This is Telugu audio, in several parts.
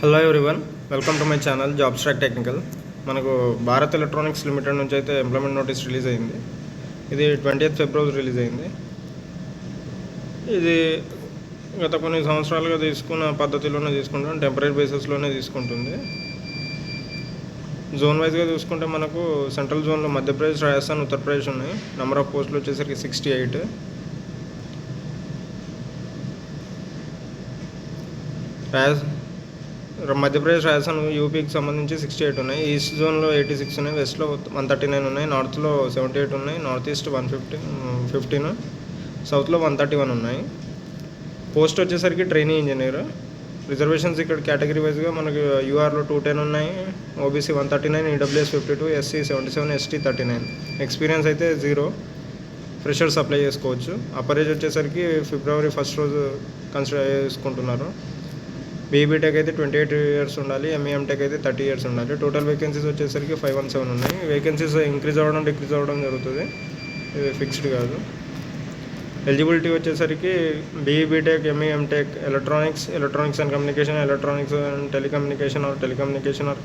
Hello everyone welcome to my channel job స్ట్రాక్ technical మనకు భారత్ ఎలక్ట్రానిక్స్ లిమిటెడ్ నుంచి అయితే ఎంప్లాయ్మెంట్ నోటీస్ రిలీజ్ అయింది. ఇది ట్వంటీ ఫిబ్రవరి రిలీజ్ అయింది. ఇది గత కొన్ని సంవత్సరాలుగా తీసుకున్న పద్ధతిలోనే తీసుకుంటాం టెంపరీ బేసిస్లోనే తీసుకుంటుంది. జోన్ వైజ్గా చూసుకుంటే మనకు సెంట్రల్ జోన్లో మధ్యప్రదేశ్ రాజస్థాన్ ఉత్తరప్రదేశ్ ఉన్నాయి. నెంబర్ ఆఫ్ పోస్టులు వచ్చేసరికి సిక్స్టీ ఎయిట్ రాజ మధ్యప్రదేశ్ రాజస్థాన్ యూపీకి సంబంధించి సిక్స్టీ ఎయిట్ ఉన్నాయి. ఈస్ట్ జోన్లో ఎయిటీ సిక్స్ ఉన్నాయి. వెస్ట్లో వన్ థర్టీ నైన్ ఉన్నాయి. నార్త్లో సెవెంటీ ఎయిట్ ఉన్నాయి. North east one fifty fifteen సౌత్లో వన్ థర్టీ వన్ ఉన్నాయి. పోస్ట్ వచ్చేసరికి ట్రైనింగ్ ఇంజనీర్ రిజర్వేషన్స్ ఇక్కడ కేటగిరీ వైజ్గా మనకి యూఆర్లో టూ టెన్ ఉన్నాయి. OBC one thirty nine EWS fifty two SC seventy seven ST thirty nine experience అయితే జీరో ఫ్రెషర్స్ అప్లై చేసుకోవచ్చు. అప్పర్ ఏజ్ వచ్చేసరికి ఫిబ్రవరి ఫస్ట్ రోజు కన్సిడర్ చేసుకుంటున్నారు. బీబీటెక్ అయితే ట్వంటీ ఎయిట్ ఇయర్స్ ఉండాలి ఎంఈఎంటెక్ అయితే థర్టీ ఇయర్స్ ఉండాలి. టోటల్ వేకెన్సీస్ వచ్చేసరికి ఫైవ్ వన్ సెవెన్ ఉన్నాయి. వేకెన్సీస్ ఇంక్రీజ్ అవ్వడం డిక్రీజ్ అవ్వడం జరుగుతుంది. ఇది ఫిక్స్డ్ కాదు. ఎలిజిబిలిటీ వచ్చేసరికి B B Tech M E M Tech electronics electronics and communication electronics and telecommunication or telecommunication or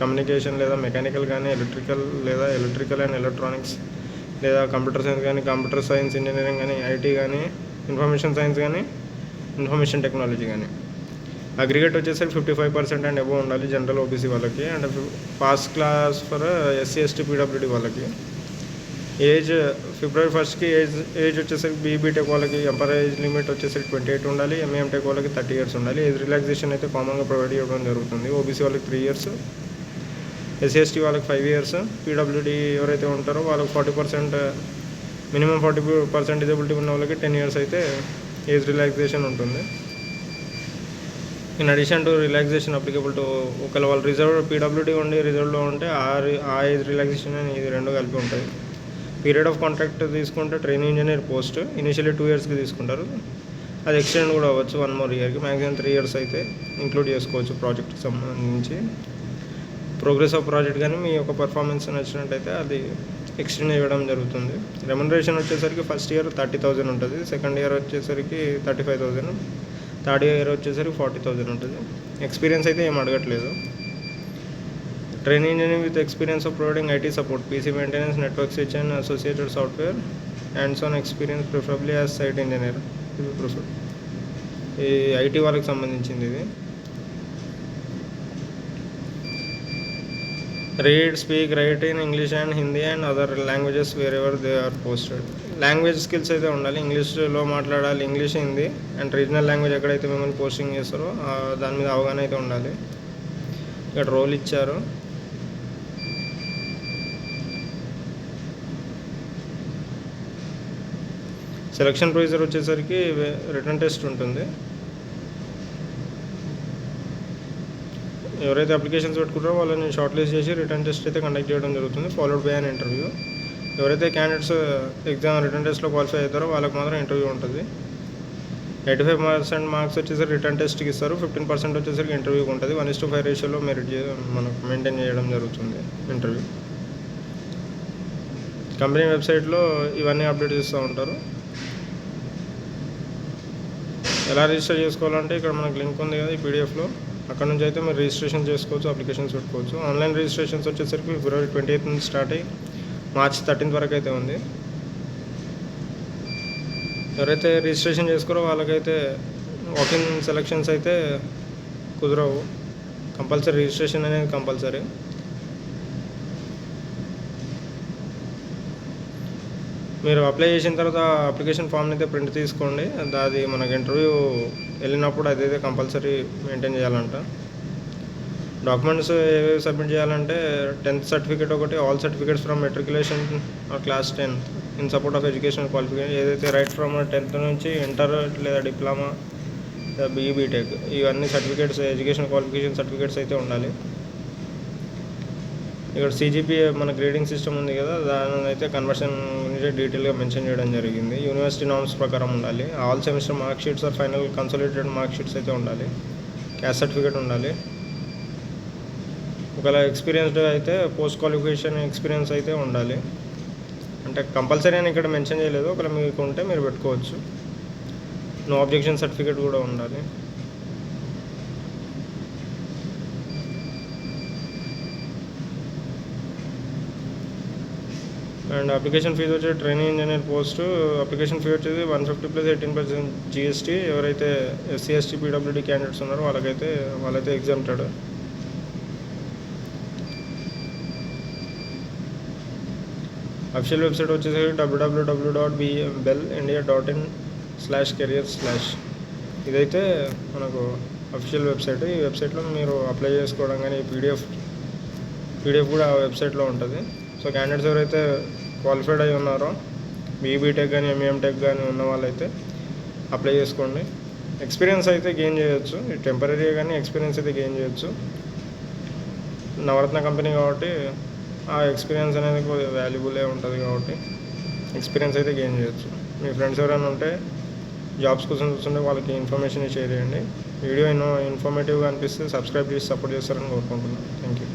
communication లేదా మెకానికల్ కానీ ఎలక్ట్రికల్ లేదా ఎలక్ట్రికల్ అండ్ ఎలక్ట్రానిక్స్ లేదా కంప్యూటర్ సైన్స్ కానీ కంప్యూటర్ సైన్స్ ఇంజనీరింగ్ కానీ ఐటీ కానీ ఇన్ఫర్మేషన్ సైన్స్ కానీ ఇన్ఫర్మేషన్ టెక్నాలజీ కానీ. అగ్రిగేట్ వచ్చేసరికి fifty five percent and above ఉండాలి జనరల్ ఓబీసీ వాళ్ళకి and pass class for SC ST PWD వాళ్ళకి. ఏజ్ ఫిబ్రవరి ఫస్ట్కి ఏజ్ ఏజ్ వచ్చేసరికి బీబీటెక్ వాళ్ళకి ఎంపర్ ఏజ్ లిమిట్ వచ్చేసరికి ట్వంటీ ఎయిట్ ఉండాలి ఎంఏఎంటెక్ వాళ్ళకి థర్టీ ఇయర్స్ ఉండాలి. ఏజ్ రిలాక్సేషన్ అయితే కామన్గా ప్రొవైడ్ చేయడం జరుగుతుంది. ఓబీసీ వాళ్ళకి త్రీ ఇయర్స్ ఎస్సీఎస్టీ వాళ్ళకి ఫైవ్ ఇయర్స్ పీడబ్ల్యూడి ఎవరైతే ఉంటారో వాళ్ళకి forty percent minimum forty percent disability ఉన్న వాళ్ళకి టెన్ ఇయర్స్ అయితే ఏజ్ రిలాక్సేషన్ ఉంటుంది. In addition to relaxation applicable to ఒకవేళ వాళ్ళు రిజర్వ్ పీడబ్ల్యూడీ ఉండి రిజర్వ్లో ఉంటే ఆ ఆ ఏజ్ రిలాక్సేషన్ అని ఇది రెండు కలిపి ఉంటాయి పీరియడ్ ఆఫ్ కాంట్రాక్ట్ తీసుకుంటే training engineer post initially two ఇయర్స్కి తీసుకుంటారు. అది ఎక్స్టెండ్ కూడా అవ్వచ్చు వన్ మోర్ ఇయర్కి. మ్యాక్సిమం త్రీ ఇయర్స్ అయితే ఇంక్లూడ్ చేసుకోవచ్చు ప్రాజెక్ట్కి సంబంధించి. ప్రోగ్రెస్ ఆఫ్ ప్రాజెక్ట్ కానీ మీ యొక్క పర్ఫార్మెన్స్ నచ్చినట్టయితే అది ఎక్స్టెండ్ చేయడం జరుగుతుంది. రెమ్యునరేషన్ వచ్చేసరికి ఫస్ట్ ఇయర్ థర్టీ థౌజండ్ ఉంటుంది. సెకండ్ ఇయర్ వచ్చేసరికి thirty five thousand. Third year వచ్చేసరికి ఫార్టీ థౌజండ్ ఉంటుంది. ఎక్స్పీరియన్స్ అయితే ఏం అడగట్లేదు. Train engineering with experience of providing IT support PC maintenance network switch and associated software hands on experience preferably as site engineer ఇది ప్రిఫర్ ఈ ఐటీ వాళ్ళకి సంబంధించింది ఇది. Read speak write in English and Hindi and other languages wherever they are posted language skills అయితే ఉండాలి. ఇంగ్లీష్లో మాట్లాడాలి. English Hindi and regional language ఎక్కడైతే మిమ్మల్ని పోస్టింగ్ చేస్తారో దాని మీద అవగాహన అయితే ఉండాలి. ఇక్కడ రోల్ ఇచ్చారు. సెలక్షన్ ప్రొసీజర్ వచ్చేసరికి రిటర్న్ టెస్ట్ ఉంటుంది. ఎవరైతే అప్లికేషన్స్ పెట్టుకుంటారో వాళ్ళని షార్ట్ లిస్ట్ చేసి రిటర్న్ టెస్ట్ అయితే కండక్ట్ చేయడం జరుగుతుంది ఫాలోడ్ బై అన్ ఇంటర్వ్యూ. ఎవరైతే క్యాండిడేట్స్ ఎగ్జామ్ రిటర్న్ టెస్ట్లో క్వాలిఫై అవుతారో వాళ్ళకి మాత్రం ఇంటర్వ్యూ ఉంటుంది. ఎయిటీ ఫైవ్ పర్సెంట్ మార్క్స్ వచ్చేసరికి రిటర్న్ టెస్ట్కి ఇస్తారు ఫిఫ్టీన్ పర్సెంట్ వచ్చేసరికి ఇంటర్వ్యూకి ఉంటుంది. వన్ ఇస్ టు ఫైవ్ రేషియోలో మెరిట్ మనకు మెయింటైన్ చేయడం జరుగుతుంది ఇంటర్వ్యూ. కంపెనీ వెబ్సైట్లో ఇవన్నీ అప్డేట్ చేస్తూ ఉంటారు. ఎలా రిజిస్టర్ చేసుకోవాలంటే ఇక్కడ మనకు లింక్ ఉంది కదా ఈ పీడిఎఫ్లో. అక్కడ నుంచి అయితే మీరు రిజిస్ట్రేషన్ చేసుకోవచ్చు అప్లికేషన్స్ పెట్టుకోవచ్చు. ఆన్లైన్ రిజిస్ట్రేషన్స్ వచ్చేసరికి ఫిబ్రవరి ట్వంటీ ఎయిత్ నుంచి స్టార్ట్ అయ్యి మార్చ్ థర్టీన్త్ వరకు అయితే ఉంది. ఎవరైతే రిజిస్ట్రేషన్ చేసుకోరో వాళ్ళకైతే వాకింగ్ సెలక్షన్స్ అయితే కుదరవు. కంపల్సరీ రిజిస్ట్రేషన్ అనేది కంపల్సరీ మీరు అప్లై చేసిన తర్వాత అప్లికేషన్ ఫామ్ని అయితే ప్రింట్ తీసుకోండి. అది- మనకి ఇంటర్వ్యూ వెళ్ళినప్పుడు అదైతే కంపల్సరీ మెయింటైన్ చేయాలంట. డాక్యుమెంట్స్ ఏవేవి సబ్మిట్ చేయాలంటే టెన్త్ సర్టిఫికేట్ ఒకటి all certificates from matriculation class tenth in support of education qualification ఏదైతే రైట్ ఫ్రమ్ టెన్త్ నుంచి ఇంటర్ లేదా డిప్లొమా లేదా బీఈ బీటెక్ ఇవన్నీ సర్టిఫికేట్స్ ఎడ్యుకేషన్ క్వాలిఫికేషన్ సర్టిఫికేట్స్ అయితే ఉండాలి. ఇక్కడ సిజిపిఏ మన గ్రేడింగ్ సిస్టమ్ ఉంది కదా దాని అయితే కన్వర్షన్ గురించి డీటెయిల్గా మెన్షన్ చేయడం జరిగింది. యూనివర్సిటీ నామ్స్ ప్రకారం ఉండాలి. All semester mark sheets or final consolidated mark sheets అయితే ఉండాలి. క్యాస్ట్ సర్టిఫికేట్ ఉండాలి. ఒకవేళ ఎక్స్పీరియన్స్డ్ అయితే పోస్ట్ క్వాలిఫికేషన్ ఎక్స్పీరియన్స్ అయితే ఉండాలి. అంటే కంపల్సరీ అని ఇక్కడ మెన్షన్ చేయలేదు. ఒకవేళ మీకు ఉంటే మీరు పెట్టుకోవచ్చు. నో అబ్జెక్షన్ సర్టిఫికేట్ కూడా ఉండాలి. అండ్ అప్లికేషన్ ఫీజు వచ్చి training engineer post. Application fee వచ్చేది one fifty plus eighteen percent GST. ఎవరైతే ఎస్సీ ఎస్టీ పీడబ్ల్యూడీ క్యాండిడేట్స్ ఉన్నారో వాళ్ళకైతే వాళ్ళైతే ఎగ్జామ్టెడ్ అఫిషియల్ వెబ్సైట్ వచ్చేసి W W W dot B BEL India dot in slash career slash ఇదైతే మనకు అఫిషియల్ వెబ్సైట్. ఈ వెబ్సైట్లో మీరు అప్లై చేసుకోవడం కానీ పీడిఎఫ్ పీడిఎఫ్ కూడా ఆ వెబ్సైట్లో ఉంటుంది. సో క్యాండిడేట్స్ ఎవరైతే క్వాలిఫైడ్ అయి ఉన్నారో. బీబీటెక్ కానీ ఎంఈఎంటెక్ కానీ ఉన్న వాళ్ళైతే అప్లై చేసుకోండి. ఎక్స్పీరియన్స్ అయితే గెయిన్ చేయొచ్చు. టెంపరీ కానీ ఎక్స్పీరియన్స్ అయితే గెయిన్ చేయొచ్చు. నవరత్న కంపెనీ కాబట్టి ఆ ఎక్స్పీరియన్స్ అనేది కొద్దిగా వాల్యుబులే ఉంటుంది కాబట్టి ఎక్స్పీరియన్స్ అయితే గెయిన్ చేయొచ్చు. మీ ఫ్రెండ్స్ ఎవరైనా ఉంటే జాబ్స్ కోసం చూస్తుంటే వాళ్ళకి ఇన్ఫర్మేషన్ షేర్ చేయండి. వీడియో ఇన్ఫర్మేటివ్గా అనిపిస్తే సబ్స్క్రైబ్ చేసి సపోర్ట్ చేస్తారని కోరుకుంటున్నాను. Thank you